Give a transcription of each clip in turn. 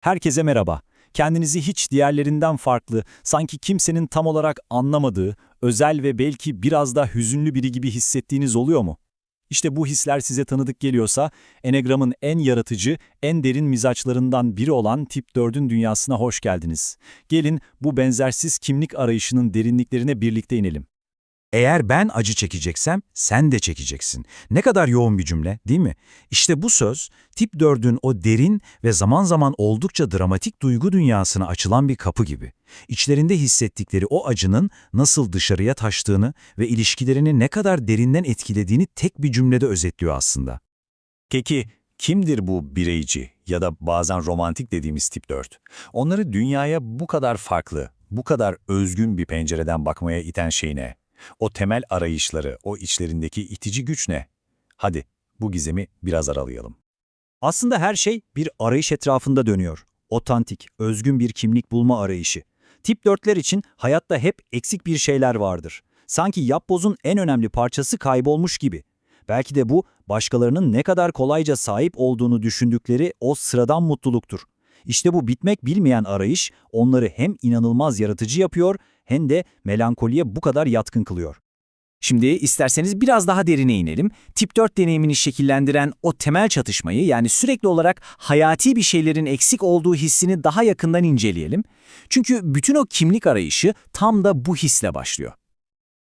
Herkese merhaba. Kendinizi hiç diğerlerinden farklı, sanki kimsenin tam olarak anlamadığı, özel ve belki biraz da hüzünlü biri gibi hissettiğiniz oluyor mu? İşte bu hisler size tanıdık geliyorsa, Enegram'ın en yaratıcı, en derin mizaçlarından biri olan Tip 4'ün dünyasına hoş geldiniz. Gelin bu benzersiz kimlik arayışının derinliklerine birlikte inelim. Eğer ben acı çekeceksem sen de çekeceksin. Ne kadar yoğun bir cümle değil mi? İşte bu söz tip 4'ün o derin ve zaman zaman oldukça dramatik duygu dünyasına açılan bir kapı gibi. İçlerinde hissettikleri o acının nasıl dışarıya taştığını ve ilişkilerini ne kadar derinden etkilediğini tek bir cümlede özetliyor aslında. Peki kimdir bu bireyci ya da bazen romantik dediğimiz tip 4? Onları dünyaya bu kadar farklı, bu kadar özgün bir pencereden bakmaya iten şey ne? O temel arayışları, o içlerindeki itici güç ne? Hadi bu gizemi biraz aralayalım. Aslında her şey bir arayış etrafında dönüyor. Otantik, özgün bir kimlik bulma arayışı. Tip 4'ler için hayatta hep eksik bir şeyler vardır. Sanki yapbozun en önemli parçası kaybolmuş gibi. Belki de bu, başkalarının ne kadar kolayca sahip olduğunu düşündükleri o sıradan mutluluktur. İşte bu bitmek bilmeyen arayış onları hem inanılmaz yaratıcı yapıyor hem de melankoliye bu kadar yatkın kılıyor. Şimdi isterseniz biraz daha derine inelim. Tip 4 deneyimini şekillendiren o temel çatışmayı yani sürekli olarak hayati bir şeylerin eksik olduğu hissini daha yakından inceleyelim. Çünkü bütün o kimlik arayışı tam da bu hisle başlıyor.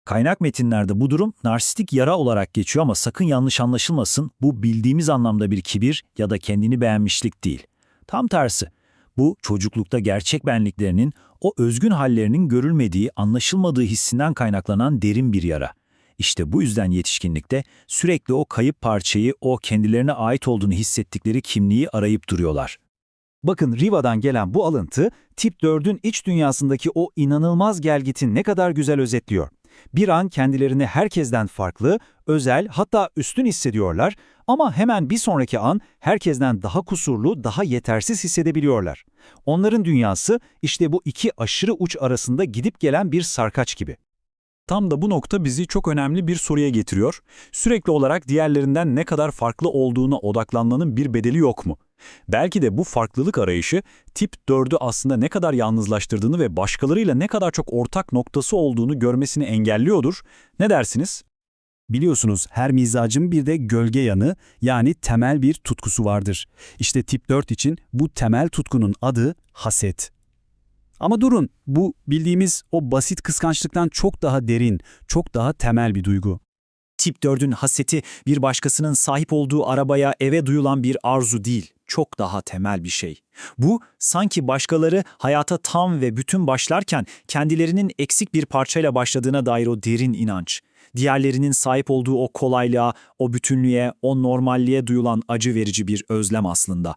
Kaynak metinlerde bu durum narsistik yara olarak geçiyor ama sakın yanlış anlaşılmasın bu bildiğimiz anlamda bir kibir ya da kendini beğenmişlik değil. Tam tersi. Bu çocuklukta gerçek benliklerinin, o özgün hallerinin görülmediği, anlaşılmadığı hissinden kaynaklanan derin bir yara. İşte bu yüzden yetişkinlikte sürekli o kayıp parçayı, o kendilerine ait olduğunu hissettikleri kimliği arayıp duruyorlar. Bakın Riva'dan gelen bu alıntı, tip 4'ün iç dünyasındaki o inanılmaz gelgitin ne kadar güzel özetliyor. Bir an kendilerini herkesten farklı, özel hatta üstün hissediyorlar ama hemen bir sonraki an herkesten daha kusurlu, daha yetersiz hissedebiliyorlar. Onların dünyası işte bu iki aşırı uç arasında gidip gelen bir sarkaç gibi. Tam da bu nokta bizi çok önemli bir soruya getiriyor. Sürekli olarak diğerlerinden ne kadar farklı olduğuna odaklanmanın bir bedeli yok mu? Belki de bu farklılık arayışı tip 4'ü aslında ne kadar yalnızlaştırdığını ve başkalarıyla ne kadar çok ortak noktası olduğunu görmesini engelliyordur. Ne dersiniz? Biliyorsunuz her mizacın bir de gölge yanı yani temel bir tutkusu vardır. İşte tip 4 için bu temel tutkunun adı haset. Ama durun, bu bildiğimiz o basit kıskançlıktan çok daha derin, çok daha temel bir duygu. Tip 4'ün haseti bir başkasının sahip olduğu arabaya, eve duyulan bir arzu değil, çok daha temel bir şey. Bu, sanki başkaları hayata tam ve bütün başlarken kendilerinin eksik bir parçayla başladığına dair o derin inanç. Diğerlerinin sahip olduğu o kolaylığa, o bütünlüğe, o normalliğe duyulan acı verici bir özlem aslında.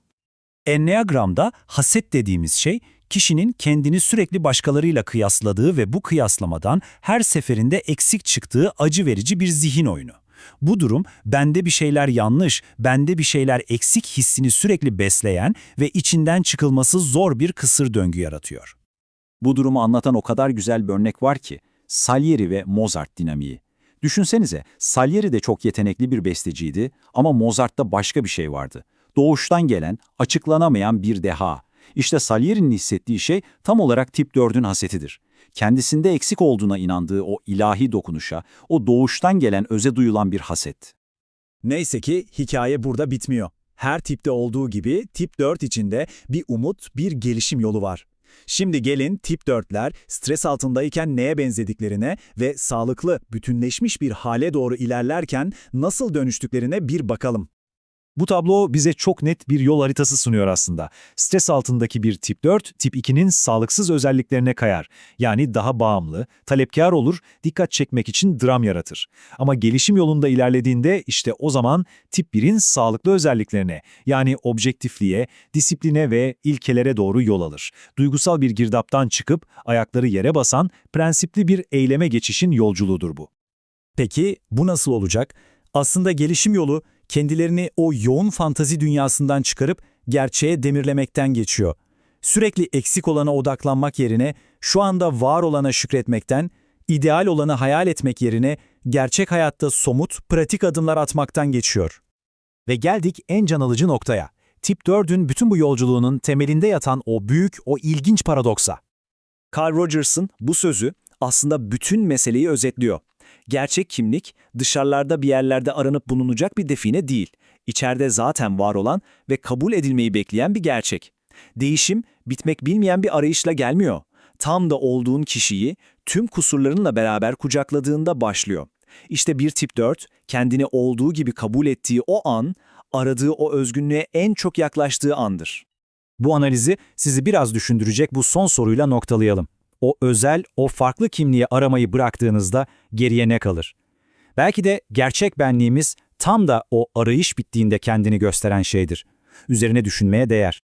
Enneagram'da haset dediğimiz şey, kişinin kendini sürekli başkalarıyla kıyasladığı ve bu kıyaslamadan her seferinde eksik çıktığı acı verici bir zihin oyunu. Bu durum bende bir şeyler yanlış, bende bir şeyler eksik hissini sürekli besleyen ve içinden çıkılması zor bir kısır döngü yaratıyor. Bu durumu anlatan o kadar güzel bir örnek var ki, Salieri ve Mozart dinamiği. Düşünsenize, Salieri de çok yetenekli bir besteciydi ama Mozart'ta başka bir şey vardı. Doğuştan gelen, açıklanamayan bir deha. İşte Salieri'nin hissettiği şey tam olarak tip 4'ün hasetidir. Kendisinde eksik olduğuna inandığı o ilahi dokunuşa, o doğuştan gelen öze duyulan bir haset. Neyse ki hikaye burada bitmiyor. Her tipte olduğu gibi tip 4 içinde bir umut, bir gelişim yolu var. Şimdi gelin tip 4'ler stres altındayken neye benzediklerine ve sağlıklı, bütünleşmiş bir hale doğru ilerlerken nasıl dönüştüklerine bir bakalım. Bu tablo bize çok net bir yol haritası sunuyor aslında. Stres altındaki bir tip 4, tip 2'nin sağlıksız özelliklerine kayar. Yani daha bağımlı, talepkar olur, dikkat çekmek için dram yaratır. Ama gelişim yolunda ilerlediğinde işte o zaman tip 1'in sağlıklı özelliklerine, yani objektifliğe, disipline ve ilkelere doğru yol alır. Duygusal bir girdaptan çıkıp ayakları yere basan prensipli bir eyleme geçişin yolculuğudur bu. Peki bu nasıl olacak? Aslında gelişim yolu kendilerini o yoğun fantazi dünyasından çıkarıp gerçeğe demirlemekten geçiyor. Sürekli eksik olana odaklanmak yerine şu anda var olana şükretmekten, ideal olanı hayal etmek yerine gerçek hayatta somut, pratik adımlar atmaktan geçiyor. Ve geldik en can alıcı noktaya. tip 4'ün bütün bu yolculuğunun temelinde yatan o büyük, o ilginç paradoksa. Carl Rogers'ın bu sözü aslında bütün meseleyi özetliyor. Gerçek kimlik dışarılarda bir yerlerde aranıp bulunacak bir define değil. İçeride zaten var olan ve kabul edilmeyi bekleyen bir gerçek. Değişim bitmek bilmeyen bir arayışla gelmiyor. Tam da olduğun kişiyi tüm kusurlarınla beraber kucakladığında başlıyor. İşte bir tip 4 kendini olduğu gibi kabul ettiği o an, aradığı o özgünlüğe en çok yaklaştığı andır. Bu analizi sizi biraz düşündürecek bu son soruyla noktalayalım. O özel, o farklı kimliği aramayı bıraktığınızda geriye ne kalır? Belki de gerçek benliğimiz tam da o arayış bittiğinde kendini gösteren şeydir. Üzerine düşünmeye değer.